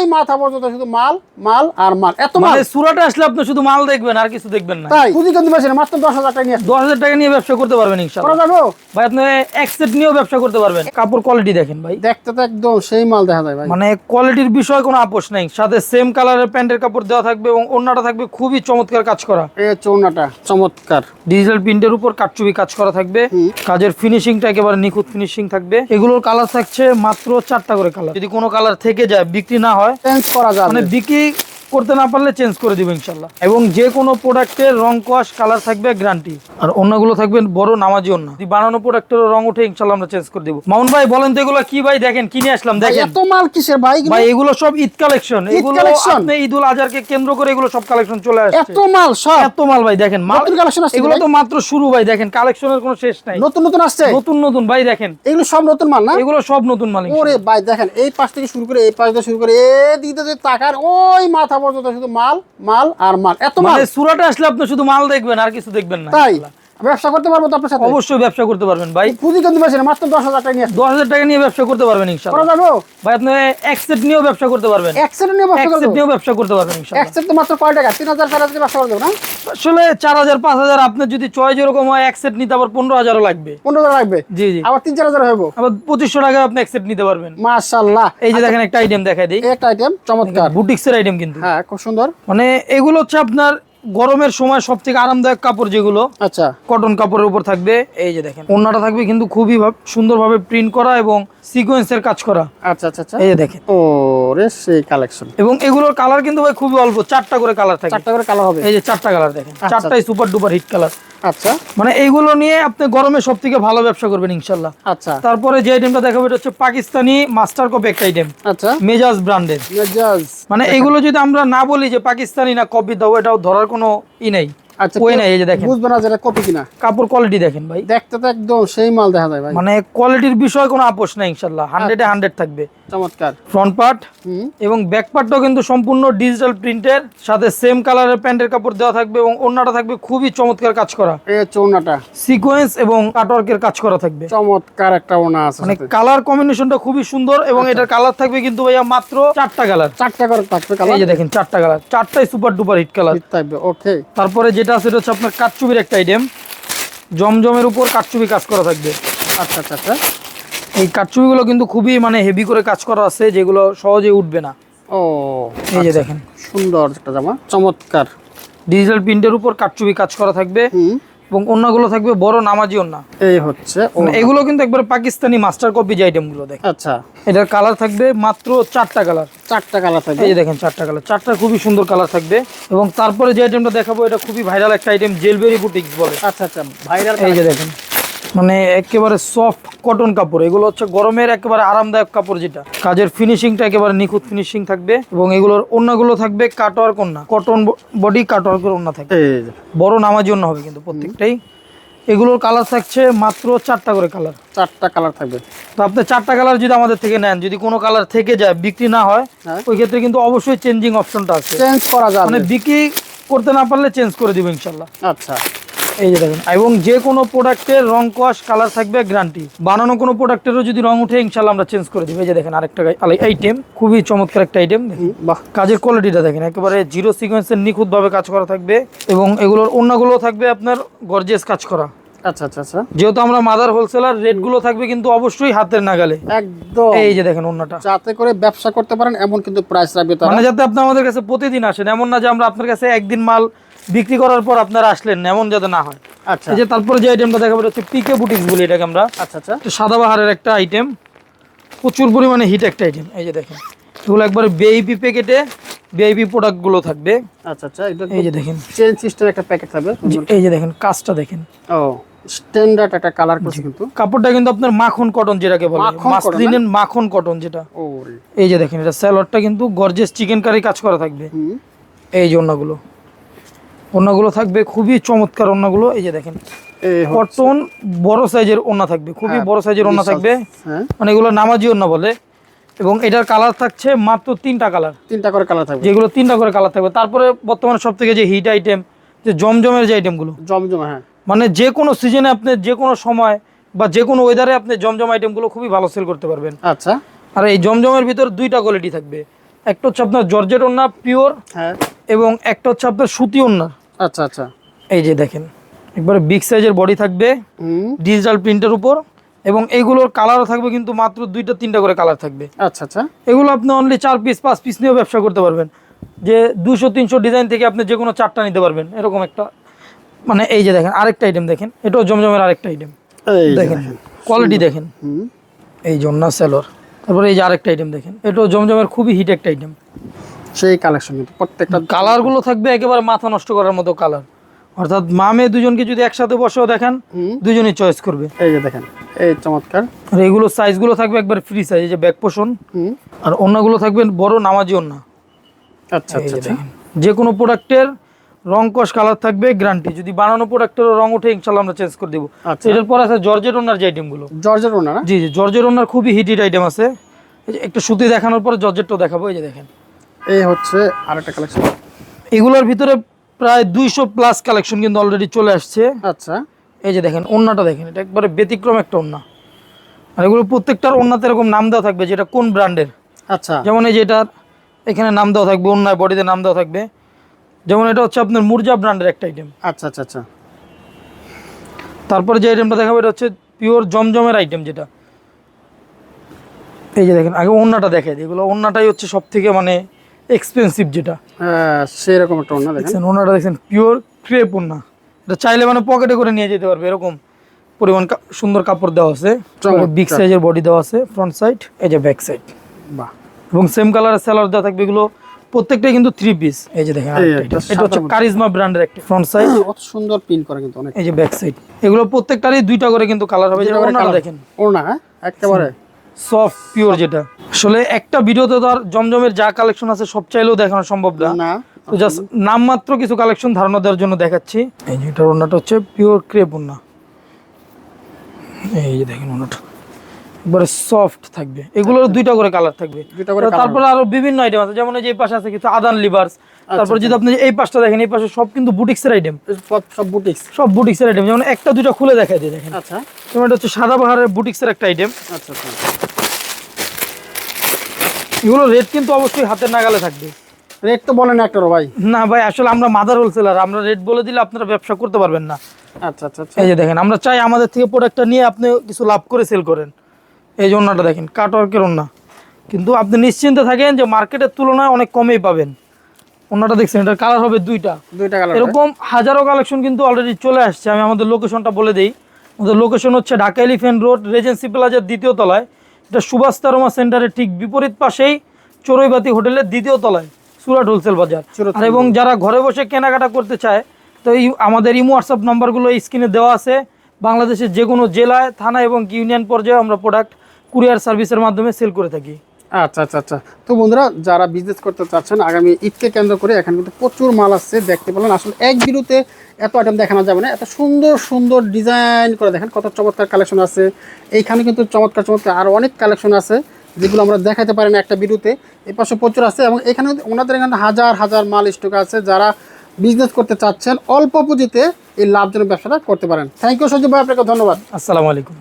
ওই মাথা পর্যন্ত শুধু মাল মাল আর মাল। এত মাল। মানে সুরাটে আসলে আপনি শুধু মাল দেখবেন আর কিছু দেখবেন না। তাই পুঁজি কিন্তু বেশি না মাত্র দশ হাজার টাকা নিয়ে আসতে দশ হাজার টাকা নিয়ে ব্যবসা করতে পারবেন ইনশাল্লাহ করা যাব? ভাই আপনি এক সেট নিয়েও ব্যবসা করতে পারবেন। কাপড় কোয়ালিটি দেখেন ভাই। দেখতে তো একদম সেই মাল দেখা যায় ভাই। মানে কোয়ালিটির বিষয়ে কোনো আপোষ নাই। সাথে সেম কালারের প্যান্টের কাপড় দেওয়া থাকবে এবং অন্যটা থাকবে খুবই চমৎকার কাজ করা। এই চৌনাটা চমৎকার। ডিজিটাল প্রিন্টের উপর কাটচুবি কাজ করা থাকবে। কাজের ফিনিশিংটা একেবারে নিখুঁত ফিনিশিং থাকবে। এগুলোর কালার থাকছে মাত্র চারটা করে কালার যদি কোনো কালার থেকে যায় বিক্রি না হয় চেঞ্জ করা যাবে। মানে বিক্রি করতে না পারলে চেঞ্জ করে দিব ইনশাল্লাহ। এবং যে কোনো প্রোডাক্টের রং কোয়াশ কালার থাকবে গ্যারান্টি আর অন্যগুলো থাকবে বড় নামাজি অন্য। বানানো প্রোডাক্টের রং উঠে ইনশাল্লাহ আমরা চেঞ্জ করে দিব। মামুন ভাই বলেন তো এগুলো কি ভাই? দেখেন কিনে আসলাম দেখেন। এত মাল কিসের ভাই? ভাই এগুলো সব ঈদ কালেকশন এগুলো আপনি আজহারকে কেন্দ্র করে এগুলো সব কালেকশন চলে আসছে। এত মাল সব? এত মাল ভাই দেখেন মাল আসছে এগুলো তো মাত্র শুরু ভাই দেখেন কালেকশনের কোনো শেষ নাই। নতুন নতুন আসছে? নতুন নতুন ভাই দেখেন। এগুলো সব নতুন মাল না? এগুলো সব নতুন মাল ওরে ভাই দেখেন এই পাশ থেকে শুরু করে এই পাশ থেকে শুরু করে এদিক দিয়ে তাকার ওই মাথা পর্যন্ত শুধু মাল মাল আর মাল। এত মাল। মানে সুরাটা আসলে আপনি শুধু মাল দেখবেন আর কিছু দেখবেন না তাই। ব্যবসা করতে পারব তো আপনার সাথে? অবশ্যই ব্যবসা করতে পারবেন ভাই। পুঁজি কিন্তু বেশি না মাত্র দশ হাজার টাকা নিয়ে দশ হাজার টাকা নিয়ে ব্যবসা করতে পারবেন করা ইনশাল্লাহ ভাই আপনি এক সেট নিয়েও ব্যবসা করতে পারবেন। এক সেট নিয়ে ব্যবসা করব নিয়েও ব্যবসা করতে পারবেন এক ইনশাল্লাহ সেট তো মাত্র কয় টাকা? তিন হাজার চার হাজার ব্যবসা করে দেবো না? আসলে চার হাজার পাঁচ হাজার আপনার যদি চয়েস এরকম হয় এক সেট নিতে আবার পনেরো হাজারও লাগবে। পনেরো হাজার লাগবে? জি জি। আবার তিন চার হাজার হইব? আবার পঁচিশশো টাকা আপনি এক সেট নিতে পারবেন। মাশাল্লাহ এই যে দেখেন একটা আইটেম দেখাই দিই। একটা আইটেম চমৎকার। বুটিক্সের আইটেম কিন্তু। হ্যাঁ খুব সুন্দর। মানে এগুলো হচ্ছে আপনার গরমের সময় সব থেকে আরামদায়ক কাপড় যেগুলো আচ্ছা। কটন কাপড়ের উপর থাকবে। এই যে দেখেন। ওনাটা থাকবে কিন্তু খুবই সুন্দর সুন্দরভাবে প্রিন্ট করা এবং সিকোয়েন্সের কাজ করা। আচ্ছা আচ্ছা আচ্ছা। এই যে দেখেন। ও রে সেই কালেকশন এবং এগুলোর কালার কিন্তু ভাই খুবই অল্প চারটা করে কালার থাকে চারটা করে কালার হবে। এই যে চারটা কালার দেখেন। আচ্ছা। চারটাই সুপার ডুপার হিট কালার আচ্ছা। মানে এইগুলো নিয়ে আপনি গরমে সব থেকে ভালো ব্যবসা করবেন ইনশাল্লাহ। আচ্ছা। তারপরে যে আইটেমটা দেখাবো এটা হচ্ছে পাকিস্তানি মাস্টার কপি একটা আইটেম আচ্ছা। মেজাজ ব্র্যান্ডের। মেজাজ। মানে এগুলো যদি আমরা না বলি যে পাকিস্তানি না কপি দাও এটাও ধরার কোনো ই নাই। আচ্ছা ওই কেউ এই যে দেখেন। বুঝবে না যেটা কপি কিনা। কাপড় কোয়ালিটি দেখেন ভাই। দেখতে তো একদম সেই মাল দেখা যায় ভাই। মানে কোয়ালিটির বিষয়ে কোনো আপোষ নাই ইনশাল্লাহ হান্ড্রেডে হান্ড্রেড থাকবে। চমৎকার। ফ্রন্ট পার্ট এবং ব্যাক পার্টটাও কিন্তু সম্পূর্ণ ডিজিটাল প্রিন্টের সাথে সেম কালারের প্যান্টের কাপড় দেওয়া থাকবে এবং অন্যটা থাকবে খুবই চমৎকার কাজ করা। এই সিকোয়েন্স এবং কাটওয়ার্কের কাজ করা থাকবে। চমৎকার একটা ওনা আছে মানে। কালার কম্বিনেশনটা খুবই সুন্দর এবং এটার কালার থাকবে কিন্তু ভাইয়া মাত্র চারটা কালার চারটা থাকবে এই কালার যে দেখেন চারটা কালার চারটাই সুপার ডুপার হিট কালার থাকবে ওকে তারপরে যেটা আছে এটা হচ্ছে আপনার কাঠচুবির একটা আইটেম জমজমের উপর কাঠচুবি কাজ করা থাকবে। আচ্ছা আচ্ছা আচ্ছা। এই কাঠচুবিগুলো কিন্তু খুবই মানে হেভি করে কাজ করা আছে যেগুলো সহজে উঠবে না। ও এই যে দেখেন। সুন্দর একটা জামা। চমৎকার। ডিজিটাল প্রিন্টের উপর কাঠচুবি কাজ করা থাকবে। হুম। এবং অন্যগুলো থাকবে বড় নামাজি অন্যা। এই হচ্ছে মানে এগুলো কিন্তু একবার পাকিস্তানি মাস্টার কপি যে আইটেমগুলো দেখেন। আচ্ছা। এটার কালার থাকবে মাত্র চারটা কালার চারটা কালার থাকবে। এই দেখেন চারটা কালার চারটা খুবই সুন্দর কালার থাকবে। এবং তারপরে যে আইটেমটা দেখাবো এটা খুবই ভাইরাল একটা আইটেম জেলবেরি বুটিক্স বলে। আচ্ছা আচ্ছা। ভাইরাল এই যে দেখেন। মানে একেবারে সফট কটন কাপড়। এগুলো হচ্ছে গরমের একেবারে আরামদায়ক কাপড় যেটা। কাজের ফিনিশিংটা একেবারে নিখুঁত ফিনিশিং থাকবে এবং এগুলোর অন্যগুলো থাকবে কাটওয়ার্ক ওন্না কটন বডি কাটওয়ার্কের ওন্না থাকবে। বড় নামাজি ওন্না হবে কিন্তু প্রত্যেকটাই। এগুলোর কালার থাকছে মাত্র চারটা করে কালার চারটা কালার থাকবে। তো আপনি চারটা কালার যদি আমাদের থেকে নেন যদি কোনো কালার থেকে যায় বিক্রি না হয় হ্যাঁ। ওই ক্ষেত্রে কিন্তু অবশ্যই চেঞ্জিং অপশনটা আছে। চেঞ্জ করা যাবে। মানে বিক্রি করতে না পারলে চেঞ্জ করে দিব ইনশাল্লাহ। আচ্ছা। এই যে দেখেন এবং যে কোনো প্রোডাক্টের রং কোয়াশ কালার থাকবে গ্যারান্টি বানানো কোনো প্রোডাক্টেরও যদি রং উঠে ইনশাল্লাহ আমরা চেঞ্জ করে দিব। এই যে দেখেন আরেকটা আইটেম খুবই চমৎকার একটা আইটেম বাহ। কাজের কোয়ালিটিটা দেখেন একেবারে জিরো সিকোয়েন্সের নিখুঁতভাবে কাজ করা থাকবে এবং এগুলোর অন্যগুলো থাকবে আপনার গর্জেস কাজ করা। আচ্ছা আচ্ছা আচ্ছা। যেহেতু আমরা মাদার হোলসেলার রেটগুলো থাকবে কিন্তু অবশ্যই হাতের নাগালে। একদম। এই যে দেখেন অন্যটা যাতে করে ব্যবসা করতে পারেন এমন কিন্তু প্রাইস রাখবে মানে যাতে আপনি আমাদের কাছে প্রতিদিন আসেন এমন না যে আমরা আপনার কাছে একদিন মাল বিক্রি করার পর আপনারা আসলেন এমন যাতে না হয়। আচ্ছা। যে তারপরে যে আইটেমটা দেখাবো হচ্ছে পিকে বুটিক্স বলি এটাকে আমরা। আচ্ছা আচ্ছা। সাদাবাহারের একটা আইটেম প্রচুর পরিমাণে হিট একটা আইটেম এই যে দেখেন এগুলো একবারে বিআইপি প্যাকেটে বিআইপি প্রোডাক্টগুলো থাকবে। আচ্ছা আচ্ছা এই যে দেখেন। চেন সিস্টেম একটা প্যাকেট থাকবে। এই যে দেখেন কাজটা দেখেন। ও। স্ট্যান্ডার্ড একটা কালার করছে কিন্তু। কাপড়টা কিন্তু আপনার মাখন কটন যেটাকে বলে মাসলিনের মাখন কটন যেটা। এই যে দেখেন এটা স্যালোয়ারটা কিন্তু গর্জেস চিকেন কারি কাজ করা থাকবে। এই যে অন্যগুলো। অন্যগুলো থাকবে খুবই চমৎকার অন্যগুলো। এই যে দেখেন কটন বড় সাইজের ওন্না থাকবে খুবই হ্যাঁ, বড় সাইজের ওন্না থাকবে। হ্যাঁ। মানে এগুলো নামাজি ওন্না বলে। এবং এটার কালার থাকছে মাত্র তিনটা কালার তিনটা করে কালার থাকবে। যেগুলো তিনটা করে কালার থাকবে। তারপরে বর্তমানে সব থেকে যে হিট আইটেম যে জমজমের যে আইটেমগুলো জমজমা হ্যাঁ। মানে যে কোনো সিজনে আপনি যে কোনো সময় বা যে কোনো ওয়েদারে আপনি জমজম আইটেমগুলো খুবই ভালো সেল করতে পারবেন। আচ্ছা। আর এই জমজমের ভিতর দুইটা কোয়ালিটি থাকবে। একটা হচ্ছে আপনার জর্জেট ওন্না পিওর হ্যাঁ। এবং একটা হচ্ছে আপনার সুতি ওন্না আচ্ছা আচ্ছা। এই যে দেখেন একবারে বিগ সাইজের বডি থাকবে ডিজিটাল প্রিন্টের উপর এবং এইগুলোর কালারও থাকবে কিন্তু মাত্র দুইটা তিনটা করে কালার থাকবে। আচ্ছা আচ্ছা। এগুলো আপনি অনলি চার পিস পাঁচ পিস নিয়েও ব্যবসা করতে পারবেন। যে দুশো তিনশো ডিজাইন থেকে আপনি যে কোনো চারটা নিতে পারবেন এরকম একটা মানে এই যে দেখেন আরেকটা আইটেম দেখেন। এটাও জমজমের আরেকটা আইটেম দেখেন। কোয়ালিটি দেখেন। এই জন্না সেলর তারপরে এই যে আরেকটা আইটেম দেখেন। এটাও জমজমের খুবই হিট একটা আইটেম সেই কালেকশন কিন্তু প্রত্যেকটা কালারগুলো থাকবে একেবারে মাথা নষ্ট করার মতো কালার অর্থাৎ মামে দুজনকে যদি একসাথে বসেও দেখেন দুজনেই চয়েস করবে। এই যে দেখেন এই চমৎকার। আর এইগুলো সাইজগুলো থাকবে একবার ফ্রি সাইজ এই যে ব্যাক পোষণ আর অন্যগুলো থাকবে বড় নামাজি অন্য। আচ্ছা আচ্ছা আচ্ছা। যে কোনো প্রোডাক্টের রং কস কালার থাকবে গ্যারান্টি যদি বানানো প্রোডাক্টের রং ওঠে ইনশাল্লাহ আমরা চেঞ্জ করে দেবো। আচ্ছা। এটার পর আছে জর্জেট ওনার যে আইটেমগুলো জর্জের ওনার জি জি জর্জেট ওনার খুবই হিট হিট আইটেম আছে। এই যে একটু সুতি দেখানোর পর জর্জেটটাও দেখাবো এই যে দেখেন। এই হচ্ছে আরেকটা কালেকশন এগুলোর ভিতরে প্রায় দুইশো প্লাস কালেকশন কিন্তু অলরেডি চলে আসছে। আচ্ছা। এই যে দেখেন ওন্নাটা দেখেন এটা একবারে ব্যতিক্রম একটা ওন্না। আর এগুলো প্রত্যেকটার ওন্নাতে এরকম নাম দেওয়া থাকবে যেটা কোন ব্র্যান্ডের আচ্ছা। যেমন এই যে এটার এখানে নাম দেওয়া থাকবে অন্যায় বডিতে নাম দেওয়া থাকবে। যেমন এটা হচ্ছে আপনার মুরজা ব্র্যান্ডের একটা আইটেম। আচ্ছা আচ্ছা আচ্ছা। তারপরে যে আইটেমটা দেখাবো এটা হচ্ছে পিওর জমজমের আইটেম যেটা। এই যে দেখেন আগে অন্যটা দেখে এগুলো অন্যটাই হচ্ছে সব থেকে মানে এক্সপেন্সিভ যেটা। হ্যাঁ সেরকম একটা ওনা দেখেন। ওনাটা দেখছেন পিওর ক্রেপ ওন্না এটা চাইলে মানে পকেটে করে নিয়ে যেতে পারবে এরকম পরিমাণ সুন্দর কাপড় দেওয়া আছে। বিগ সাইজের বডি দেওয়া আছে ফ্রন্ট সাইড এই যে ব্যাক সাইড বাহ। এবং সেম কালারের সেলার দেওয়া থাকবে এগুলো প্রত্যেকটাই কিন্তু থ্রি পিস এই যে দেখেন। এটা হচ্ছে কারিজমা ব্র্যান্ডের একটা। ফ্রন্ট সাইড অত সুন্দর পিন করে কিন্তু অনেক। এই যে ব্যাক সাইড এগুলো প্রত্যেকটারই দুইটা করে কিন্তু কালার হবে যেটা ওনাটা দেখেন। ওনা হ্যাঁ? একেবারে। সফট পিওর যেটা। আসলে একটা ভিডিওতে তো আর জমজমের যা কালেকশন আছে সব চাইলেও দেখানো সম্ভব না। না তো জাস্ট নামমাত্র কিছু কালেকশন ধারণা দেওয়ার জন্য দেখাচ্ছি। এই যে এটার ওনাটা হচ্ছে পিওর ক্রেপ ওনা। এই যে দেখেন ওনাটা। একবারে সফট থাকবে। এগুলোর দুইটা করে কালার থাকবে। তারপরে আরও বিভিন্ন আইটেম আছে। যেমন যে পাশে আছে কিছু আদান লিভার্স আচ্ছা, তারপর যদি আপনি এই পাশটা দেখেন এই পাশে সব কিন্তু বুটিক্সের আইটেম সব বুটিক্স? সব বুটিক্সের আইটেম যেমন একটা দুইটা খুলে দেখাই দিয়ে দেখেন। আচ্ছা। যেমন এটা হচ্ছে সাদা বাহারের বুটিক্সের একটা আইটেম আচ্ছা আচ্ছা। এগুলো রেট কিন্তু অবশ্যই হাতের নাগালে থাকবে। রেট তো বলেন একটা ভাই। না ভাই আসলে আমরা মাদার হোলসেলার আমরা রেট বলে দিলে আপনারা ব্যবসা করতে পারবেন না। আচ্ছা আচ্ছা আচ্ছা। এই যে দেখেন আমরা চাই আমাদের থেকে প্রোডাক্টটা নিয়ে আপনি কিছু লাভ করে সেল করেন। এই যে ওনাটা দেখেন কাটওয়ার্কের ওনা কিন্তু আপনি নিশ্চিন্তে থাকেন যে মার্কেটের তুলনায় অনেক কমেই পাবেন। ওনাটা দেখছেন এটার কালার হবে দুইটা। দুইটা কালার এরকম হাজারো কালেকশন কিন্তু অলরেডি চলে আসছে। আমি আমাদের লোকেশনটা বলে দিই। আমাদের লোকেশন হচ্ছে ঢাকা এলিফেন্ট রোড রেজেন্সি প্লাজার দ্বিতীয় তলায়। এটা সুভাষ তারমা সেন্টারের ঠিক বিপরীত পাশেই চড়ুইবাতি হোটেলের দ্বিতীয় তলায় সুরাট হোলসেল বাজার। আর এবং যারা ঘরে বসে কেনাকাটা করতে চায় তো এই আমাদের ইমো হোয়াটসঅ্যাপ নাম্বারগুলো এই স্ক্রিনে দেওয়া আছে। বাংলাদেশের যে কোনো জেলায় থানা এবং ইউনিয়ন পর্যায়ে আমরা প্রোডাক্ট কুরিয়ার সার্ভিসের মাধ্যমে সেল করে থাকি। আচ্ছা আচ্ছা আচ্ছা। তো বন্ধুরা যারা বিজনেস করতে চাচ্ছেন আগামী ঈদকে কেন্দ্র করে এখানে কিন্তু প্রচুর মাল আসছে দেখতে পেলেন। আসলে এক বিরুতে এত আইটেম দেখানো যাবে না এত সুন্দর সুন্দর ডিজাইন করে দেখেন কত চমৎকার কালেকশন আছে। এইখানে কিন্তু চমৎকার চমৎকার আরও অনেক কালেকশন আছে যেগুলো আমরা দেখাতে পারি না একটা বিরুতে। এই পাশে প্রচুর আছে এবং এখানে ওনাদের এখানে হাজার হাজার মাল স্টক আছে। যারা বিজনেস করতে চাচ্ছেন অল্প পুঁজিতে এই লাভজনক ব্যবসাটা করতে পারেন। থ্যাংক ইউ সঞ্জীব ভাই আপনাকে ধন্যবাদ। আসসালামু আলাইকুম।